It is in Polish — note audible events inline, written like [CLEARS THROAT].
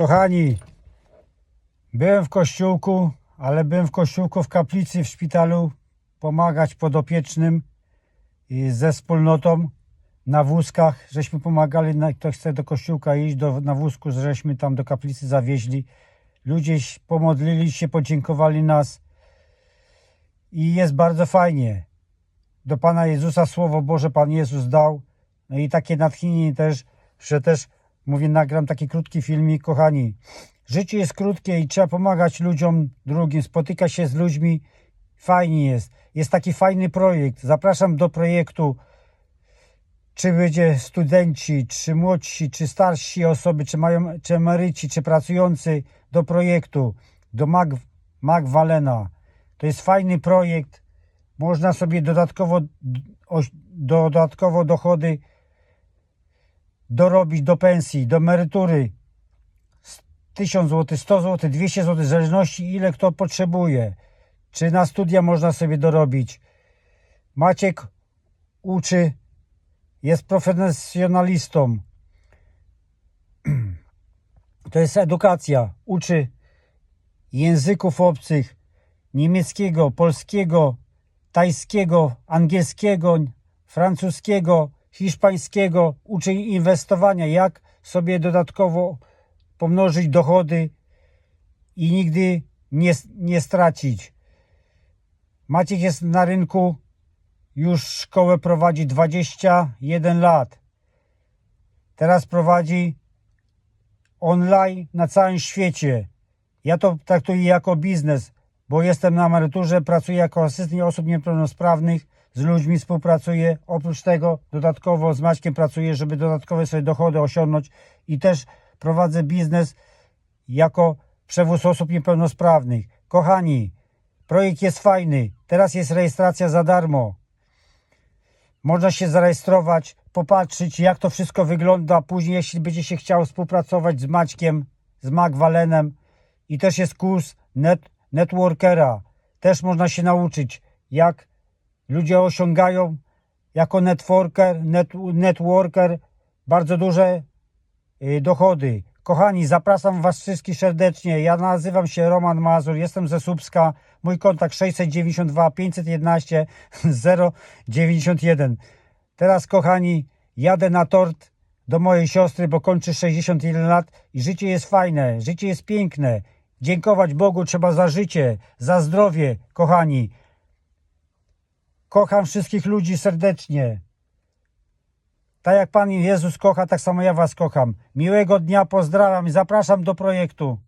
Kochani, byłem w kościółku, ale byłem w kościółku w kaplicy w szpitalu pomagać podopiecznym i ze wspólnotą na wózkach, żeśmy pomagali, kto chce do kościółka iść, do, na wózku, żeśmy tam do kaplicy zawieźli. Ludzie pomodlili się, podziękowali nas i jest bardzo fajnie. Do Pana Jezusa Słowo Boże Pan Jezus dał. No i takie natchnienie też, że też mówię, nagram taki krótki filmik, kochani. Życie jest krótkie i trzeba pomagać ludziom drugim, spotyka się z ludźmi, fajnie jest. Jest taki fajny projekt. Zapraszam do projektu. Czy będzie studenci, czy młodsi, czy starsi osoby, czy mają, czy emeryci, czy pracujący do projektu, do Mag, Mag Walena. To jest fajny projekt. Można sobie dodatkowo, dodatkowo dochody dorobić do pensji, do emerytury. 1000 zł, 100 zł, 200 zł, w zależności ile kto potrzebuje. Czy na studia można sobie dorobić. Maciek uczy, jest profesjonalistą. [CLEARS THROAT] To jest edukacja. Uczy języków obcych, niemieckiego, polskiego, tajskiego, angielskiego, francuskiego, hiszpańskiego. Uczy inwestowania, jak sobie dodatkowo pomnożyć dochody i nigdy nie, nie stracić. Maciek jest na rynku, już szkołę prowadzi 21 lat. Teraz prowadzi online na całym świecie. Ja to traktuję jako biznes, bo jestem na emeryturze, pracuję jako asystent osób niepełnosprawnych, z ludźmi współpracuję. Oprócz tego dodatkowo z Maćkiem pracuję, żeby dodatkowe sobie dochody osiągnąć i też prowadzę biznes jako przewóz osób niepełnosprawnych. Kochani, projekt jest fajny. Teraz jest rejestracja za darmo. Można się zarejestrować, popatrzeć jak to wszystko wygląda. Później jeśli będzie się chciał współpracować z Maćkiem, z Magwalenem i też jest kurs net, networkera. Też można się nauczyć jak ludzie osiągają jako networker, net, networker bardzo duże y, dochody. Kochani, zapraszam Was wszystkich serdecznie. Ja nazywam się Roman Mazur, jestem ze Słupska. Mój kontakt 692 511 091. Teraz, kochani, jadę na tort do mojej siostry, bo kończy 61 lat i życie jest fajne, życie jest piękne. Dziękować Bogu trzeba za życie, za zdrowie, kochani. Kocham wszystkich ludzi serdecznie. Tak jak Pan Jezus kocha, tak samo ja Was kocham. Miłego dnia, pozdrawiam i zapraszam do projektu.